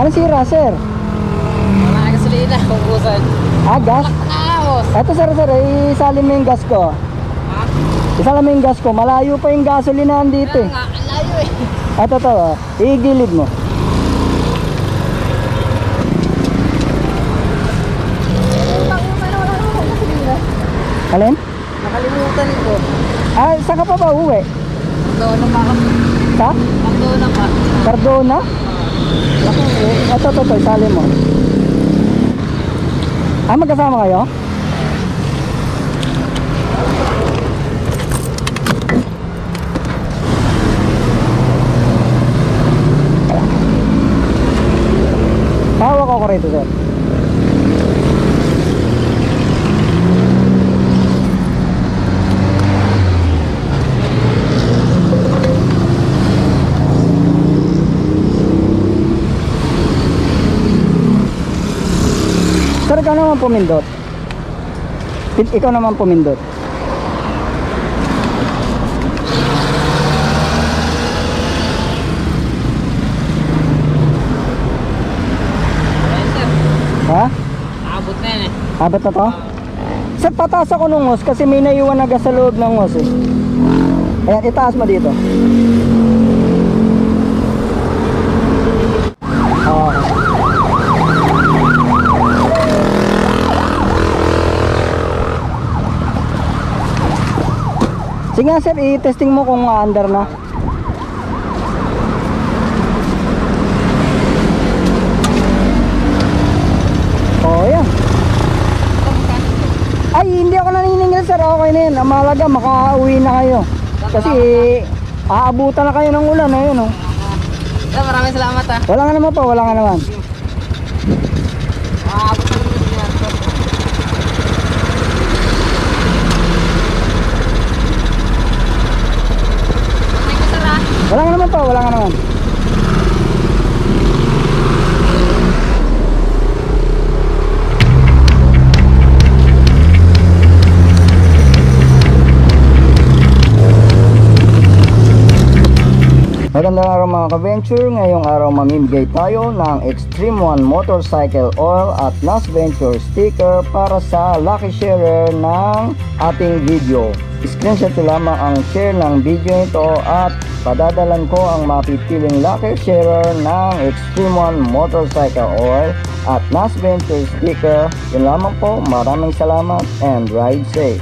Ano sira, sir? Wala ka gasolina, kukusan. Ah, gas? Naos! Eto, sir, sir, isalin mo yung gas ko. Ha? Isalin mo yung gas ko. Malayo pa yung gasolinahan dito eh. nga, layo eh. Eto, to, oh. igilid mo. Alin? Nakalimutan ko. Ah, saan ka pa ba uwi? Doon pa ako. Sa? Doon pa. Cardona? Ako, eh. Ito, ito, ito, isalin mo. Ah, magkasama kayo? Hawak ako rito, sir. Ikaw naman pumindot. Ikaw naman pumindot. Ha? Nakabot na yan eh. Abot na to? Sir, pataas ako ng hose kasi may naiwan na gas sa loob ng hose eh. Ayan, itaas mo dito. Okay. Sige nga sir, i-testing mo kung under na. Oh, yan. Ay, hindi ako naniningil sir. Okay na yun. Ang mahalaga, makauwi na kayo. Kasi, aabutan na kayo ng ulan. Ayun, oh. Maraming salamat ah. Wala nga naman pa, wala nga naman. Makakabot na rin yan. Thank you sir ah. Wala nga naman pa, wala nga naman. Magandang araw mga ka-venture. Ngayong araw mamimigay tayo ng Extreme One Motorcycle Oil at Nas Venture sticker para sa lucky sharer ng ating video. Screenshot ko lamang ang share ng video ito at padadalan ko ang mapipiling lucky sharer ng Extreme One Motorcycle Oil at Nas Venture sticker. Yun lamang po. Maraming salamat and ride safe.